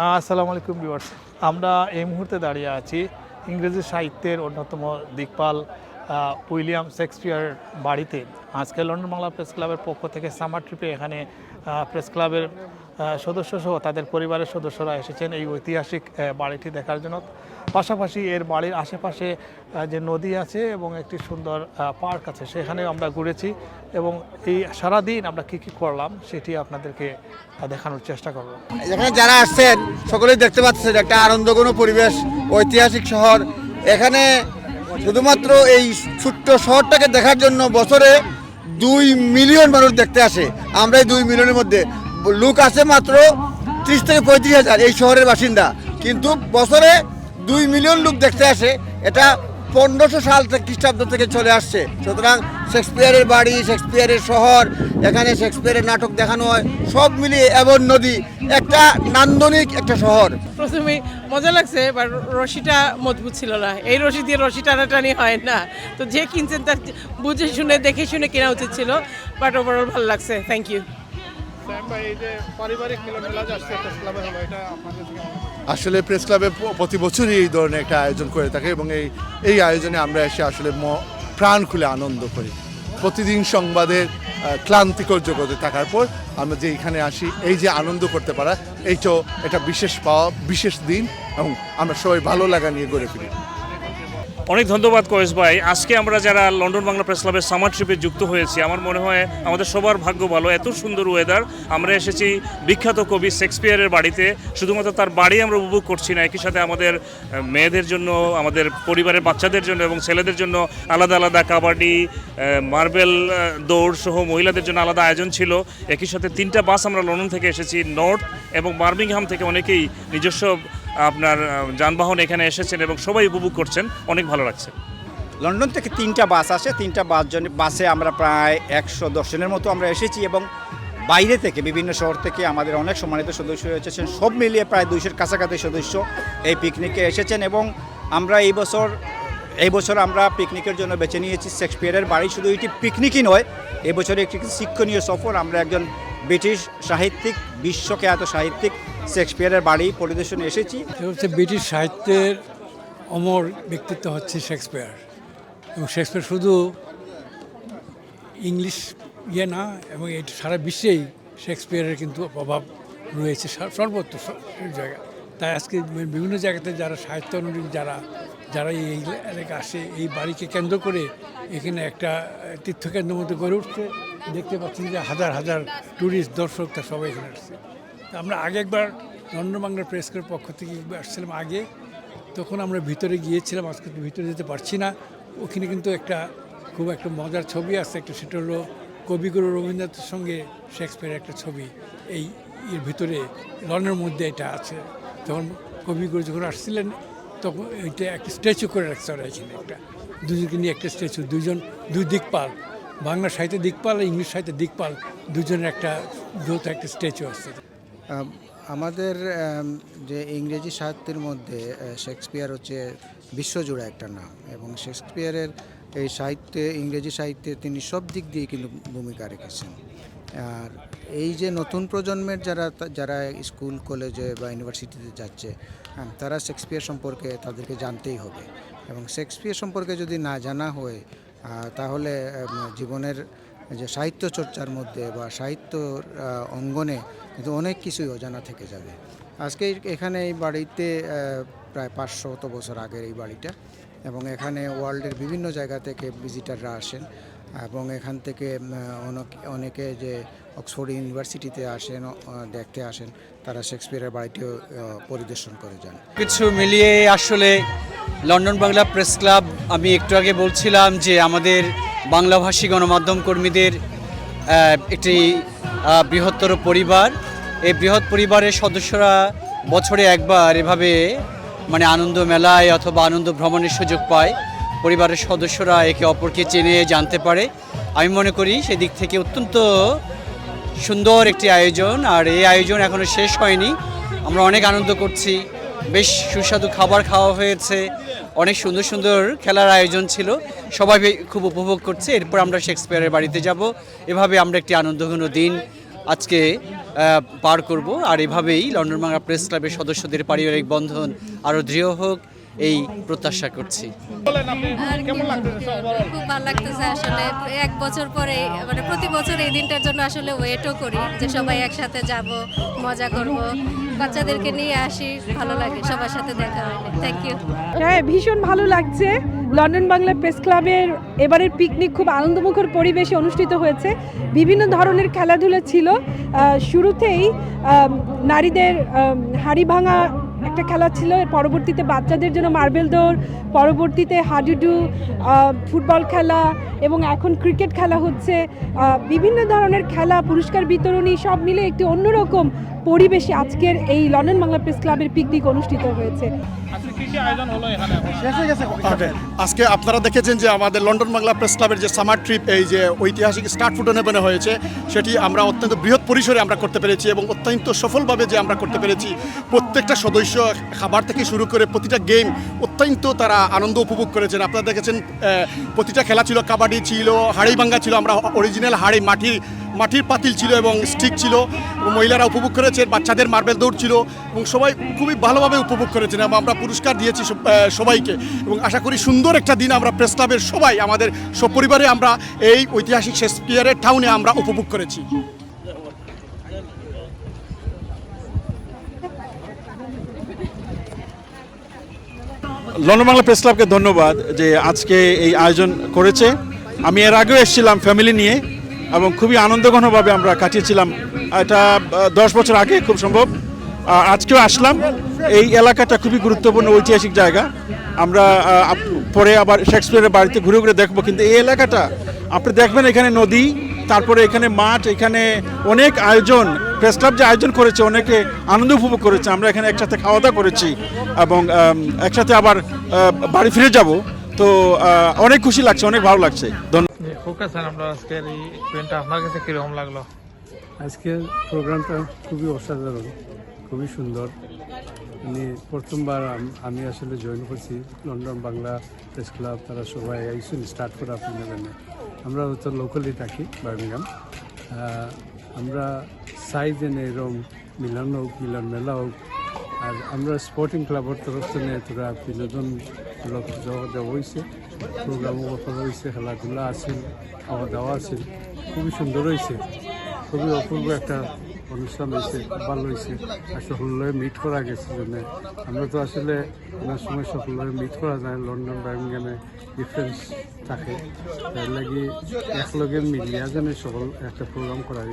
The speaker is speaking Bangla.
আসসালামু আলাইকুম ভিউয়ার্স। আমরা এই মুহূর্তে দাঁড়িয়ে আছি ইংরেজি সাহিত্যের অন্যতম দিকপাল উইলিয়াম শেক্সপিয়ার বাড়িতে। আজকে লন্ডন বাংলা প্রেস ক্লাবের পক্ষ থেকে সামার ট্রিপে এখানে প্রেস ক্লাবের আহ, সদস্য সহ তাদের পরিবারের সদস্যরা এসেছেন এই ঐতিহাসিক বাড়িটি দেখার জন্য। পাশাপাশি এর বাড়ির আশেপাশে যে নদী আছে এবং একটি সুন্দর পার্ক আছে সেখানেও আমরা ঘুরেছি এবং এই সারাদিন আমরা কী কী করলাম সেটি আপনাদেরকে দেখানোর চেষ্টা করব। এখানে যারা আসছেন সকলেই দেখতে পাচ্ছেন একটা আনন্দঘন পরিবেশ ঐতিহাসিক শহর। এখানে শুধুমাত্র এই ছোট্ট শহরটাকে দেখার জন্য বছরে দুই মিলিয়ন মানুষ দেখতে আসে। আমরা এই দুই মিলিয়নের মধ্যে লোক আছে মাত্র ত্রিশ থেকে পঁয়ত্রিশ হাজার এই শহরের বাসিন্দা। কিন্তু বছরে দুই মিলিয়ন লোক দেখতে আসে। এটা পনেরোশো সাল থেকে খ্রিস্টাব্দ থেকে চলে আসছে। সুতরাং শেক্সপিয়ারের বাড়ি শেক্সপিয়ারের শহর এখানে শেক্সপিয়ারের নাটক দেখানো হয়। সব মিলিয়ে এমন নদী একটা নান্দনিক একটা শহর। প্রথমে মজা লাগছে বাট রশিটা মজবুত ছিল না। এই রশি দিয়ে রশি টানাটানি হয় না। তো যে কিনছেন তার বুঝে শুনে দেখে শুনে কেনা উচিত ছিল বাট ওভারঅল ভালো লাগছে। থ্যাংক ইউ আসলে প্রেস ক্লাবে প্রতি বছরই এই ধরনের একটা আয়োজন করে থাকে এবং এই এই আয়োজনে আমরা এসে আসলে ম- প্রাণ খুলে আনন্দ করি। প্রতিদিন সংবাদের ক্লান্তিকর জগতে থাকার পর আমরা যে এখানে আসি, এই যে আনন্দ করতে পারা এইটাও এটা বিশেষ পাওয়া, বিশেষ দিন, এবং আমরা সবাই ভালো লাগা নিয়ে গড়ে ফিরি। অনেক ধন্যবাদ কয়েস ভাই। আজকে আমরা যারা লন্ডন বাংলা প্রেস ক্লাবের সামার ট্রিপে যুক্ত হয়েছি, আমার মনে হয় আমাদের সবার ভাগ্য ভালো। এত সুন্দর ওয়েদার আমরা এসেছি বিখ্যাত কবি শেক্সপিয়ারের বাড়িতে। শুধুমাত্র তার বাড়ি আমরা উপভোগ করছি না, একই সাথে আমাদের মেয়েদের জন্য, আমাদের পরিবারের বাচ্চাদের জন্য এবং ছেলেদের জন্য আলাদা আলাদা কাবাডি মার্বেল দৌড় সহ মহিলাদের জন্য আলাদা আয়োজন ছিল। একই সাথে তিনটা বাস আমরা লন্ডন থেকে এসেছি, নর্থ এবং বার্মিংহাম থেকে অনেকেই নিজস্ব আপনার যানবাহন এখানে এসেছেন এবং সবাই উপভোগ করছেন। অনেক ভালো লাগছে। লন্ডন থেকে তিনটা বাস আসে। তিনটা বাস জন, বাসে আমরা প্রায় একশো দশ জনের মতো আমরা এসেছি এবং বাইরে থেকে, বিভিন্ন শহর থেকে আমাদের অনেক সম্মানিত সদস্য এসেছেন। সব মিলিয়ে প্রায় দুইশোর কাছাকাছি সদস্য এই পিকনিকে এসেছেন এবং আমরা এই বছর এই বছর আমরা পিকনিকের জন্য বেছে নিয়েছি। শেক্সপিয়ারের বাড়ি শুধু এটি পিকনিকই নয় এই বছর একটি শিক্ষণীয় সফর। আমরা একজন ব্রিটিশ সাহিত্যিক, বিশ্বখ্যাত সাহিত্যিক শেক্সপিয়ারের বাড়ি পরিদর্শনে এসেছি। হচ্ছে ব্রিটিশ সাহিত্যের অমর ব্যক্তিত্ব হচ্ছে শেক্সপিয়ার। এবং শেক্সপিয়ার শুধু ইংলিশ ইয়ে না, এবং এটা সারা বিশ্বেই শেক্সপিয়ারের কিন্তু প্রভাব রয়েছে সর- সর্বত্র জায়গায়। তাই আজকে বিভিন্ন জায়গাতে যারা সাহিত্য অনুযায়ী যারা যারা এই এলাকা আসে, এই বাড়িকে কেন্দ্র করে এখানে একটা তীর্থকেন্দ্র মতো গড়ে উঠছে। দেখতে পাচ্ছি যে হাজার হাজার ট্যুরিস্ট দর্শক তা সবাই এখানে আসছে। আমরা আগে একবার লন্ডন বাংলা প্রেস ক্লাবের পক্ষ থেকে আসছিলাম আগে। তখন আমরা ভিতরে গিয়েছিলাম, আজকে ভিতরে যেতে পারছি না। ওখানে কিন্তু একটা খুব একটা মজার ছবি আছে, একটা সেটা হলো কবিগুরু রবীন্দ্রনাথের সঙ্গে শেক্সপিয়ারের একটা ছবি। এই এর ভিতরে লন্ডনের মধ্যে এটা আছে। তখন কবিগুরু যখন আসছিলেন, তখন এটা একটা স্ট্যাচু করে রাখছে ওরা এখানে একটা। দুজনকে নিয়ে একটা স্ট্যাচু দুজন দুই দিকপাল বাংলা সাহিত্যে দিকপাল আর ইংলিশ সাহিত্যে দিকপাল দুজনের একটা যৌথ একটা স্ট্যাচু আছে। আমাদের যে ইংরেজি সাহিত্যের মধ্যে শেক্সপিয়ার হচ্ছে বিশ্বজুড়ে একটা নাম এবং শেক্সপিয়ারের এই সাহিত্যে, ইংরেজি সাহিত্যে তিনি সব দিক দিয়ে কিন্তু ভূমিকা রেখেছেন। আর এই যে নতুন প্রজন্মের যারা যারা স্কুল, কলেজে বা ইউনিভার্সিটিতে যাচ্ছে তারা শেক্সপিয়ার সম্পর্কে তাদেরকে জানতেই হবে এবং শেক্সপিয়ার সম্পর্কে যদি না জানা হয় তাহলে জীবনের যে সাহিত্য চর্চার মধ্যে বা সাহিত্য অঙ্গনে কিন্তু অনেক কিছুই অজানা থেকে যাবে। আজকে এখানে এই বাড়িতে প্রায় পাঁচশত বছর আগের এই বাড়িটা এবং এখানে ওয়ার্ল্ডের বিভিন্ন জায়গা থেকে ভিজিটাররা আসেন এবং এখান থেকে অনেকে যে অক্সফোর্ড ইউনিভার্সিটিতে আসেন দেখতে আসেন, তারা শেক্সপিয়ারের বাড়িটিও পরিদর্শন করে যান। কিছু মিলিয়ে আসলে লন্ডন বাংলা প্রেস ক্লাব, আমি একটু আগে বলছিলাম যে আমাদের বাংলাভাষী গণমাধ্যম কর্মীদের একটি বৃহত্তর পরিবার। এই বৃহৎ পরিবারের সদস্যরা বছরে একবার এভাবে মানে আনন্দ মেলায় অথবা আনন্দ ভ্রমণের সুযোগ পায়। পরিবারের সদস্যরা একে অপরকে চেনে, জানতে পারে। আমি মনে করি সেদিক থেকে অত্যন্ত সুন্দর একটি আয়োজন, আর এই আয়োজন এখনও শেষ হয়নি। আমরা অনেক আনন্দ করছি। বেশ সুস্বাদু খাবার খাওয়া হয়েছে। অনেক সুন্দর সুন্দর খেলার আয়োজন ছিল। সবাই খুব উপভোগ করছে। এরপর আমরা শেক্সপিয়ারের বাড়িতে যাব। এভাবে আমরা একটি আনন্দঘন দিন আজকে পার করব। আর এভাবেই লন্ডন বাংলা প্রেস ক্লাবের সদস্যদের পারিবারিক বন্ধন আরও দৃঢ় হোক। এই প্রত্যাশা করছি। খুব ভালো লাগতেছে আসলে। এক বছর পরে মানে প্রতি বছর এই দিনটার জন্য আসলে ওয়েটও করি যে সবাই একসাথে যাব মজা করব। বাচ্চাদেরকে নিয়ে আসি ভালো লাগে সবার সাথে দেখা হয়। থ্যাংক ইউ হ্যাঁ ভীষণ ভালো লাগছে। লন্ডন বাংলা প্রেস ক্লাবের এবারের পিকনিক খুব আনন্দমুখর পরিবেশে অনুষ্ঠিত হয়েছে। বিভিন্ন ধরনের খেলাধুলা ছিল। শুরুতেই নারীদের হাড়ি ভাঙা একটা খেলা ছিল এর পরবর্তীতে বাচ্চাদের জন্য মার্বেল দৌড় পরবর্তীতে হাডুডু ফুটবল খেলা এবং এখন ক্রিকেট খেলা হচ্ছে। বিভিন্ন ধরনের খেলা পুরস্কার বিতরণী সব মিলে একটি অন্যরকম পরিবেশে আজকের এই লন্ডন বাংলা প্রেস ক্লাবের পিকনিক অনুষ্ঠিত হয়েছে। আজকে কি কি আয়োজন হলো আজকে আপনারা দেখেছেন যে আমাদের লন্ডন বাংলা প্রেস ক্লাবের যে সামার ট্রিপ এই যে ঐতিহাসিক স্টার্ট ফুটনে নেবেনে হয়েছে সেটি আমরা অত্যন্ত বৃহৎ পরিসরে আমরা করতে পেরেছি এবং অত্যন্ত সফলভাবে যে আমরা করতে পেরেছি প্রত্যেকটা সদস্য খাবার থেকে শুরু করে প্রতিটা গেম অত্যন্ত তারা আনন্দ উপভোগ করেছেন। আপনারা দেখেছেন প্রতিটা খেলা ছিল, কাবাডি ছিল, হাড়ি ভাঙ্গা ছিল, আমরা অরিজিনাল হাড়ি মাটির মাটির পাতিল ছিল এবং স্টিক ছিল। মহিলারা উপভোগ করেছেন, বাচ্চাদের মার্বেল দৌড় ছিল এবং সবাই খুবই ভালোভাবে উপভোগ করেছেন এবং আমরা পুরস্কার দিয়েছি সবাইকে এবং আশা করি সুন্দর একটা দিন আমরা প্রেস ক্লাবের সবাই, আমাদের সপরিবারে আমরা এই ঐতিহাসিক শেক্সপিয়ারের টাউনে আমরা উপভোগ করেছি। লন্ডন বাংলা প্রেস ক্লাবকে ধন্যবাদ যে আজকে এই আয়োজন করেছে। আমি এর আগেও এসেছিলাম ফ্যামিলি নিয়ে এবং খুবই আনন্দঘনভাবে আমরা কাটিয়েছিলাম। এটা দশ বছর আগে খুব সম্ভব। আজকেও আসলাম। এই এলাকাটা খুবই গুরুত্বপূর্ণ, ঐতিহাসিক জায়গা। আমরা পরে আবার শেক্সপিয়ারের বাড়িতে ঘুরে ঘুরে দেখব। কিন্তু এই এলাকাটা, আপনি দেখবেন এখানে নদী তারপরে এখানে মাঠ এখানে অনেক আয়োজন প্রেস ক্লাব যে আয়োজন করেছে অনেকে আনন্দ উপভোগ করেছে। আমরা এখানে একসাথে খাওয়া দাওয়া করেছি এবং একসাথে আবার বাড়ি ফিরে যাব। তো অনেক খুশি লাগছে অনেক ভালো লাগছে। ধন্যবাদ ওকে স্যার আমরা আজকের এই ইভেন্টটা আপনার কাছে কীরকম লাগল? আজকের প্রোগ্রামটা খুবই অসাধারণ খুবই সুন্দর। মানে প্রথমবার আমি আসলে জয়েন করছি লন্ডন বাংলা প্রেস ক্লাব তারা সবাই আইসুন স্টার্ট করে আপনি নেবেন আমরা হচ্ছে লোকালি থাকি বার্মিংহাম আমরা সাইজ এনে এরকম মিলন হোক, মিলন মেলা হোক, আর আমরা স্পোর্টিং ক্লাবের তরফ থেকে তোরা বিনোদন মূলক দেওয়া দেওয়া হয়েছে। প্রোগ্রামও করা হয়েছে, খেলাধুলা আছিল খাওয়া দাওয়া আছিল খুবই সুন্দর হয়েছে। খুবই অপূর্ব একটা অনুষ্ঠান হয়েছে ভালো হয়েছে। আর সকলে মিট করা গেছে জন্য। আমরা তো আসলে অনেক সময় সকলে মিট করা যায়, লন্ডন, বার্মিংহামে ডিফারেন্স থাকে। তার লাগি একলগে মিলিয়া যেন সকল একটা প্রোগ্রাম করা গেছে।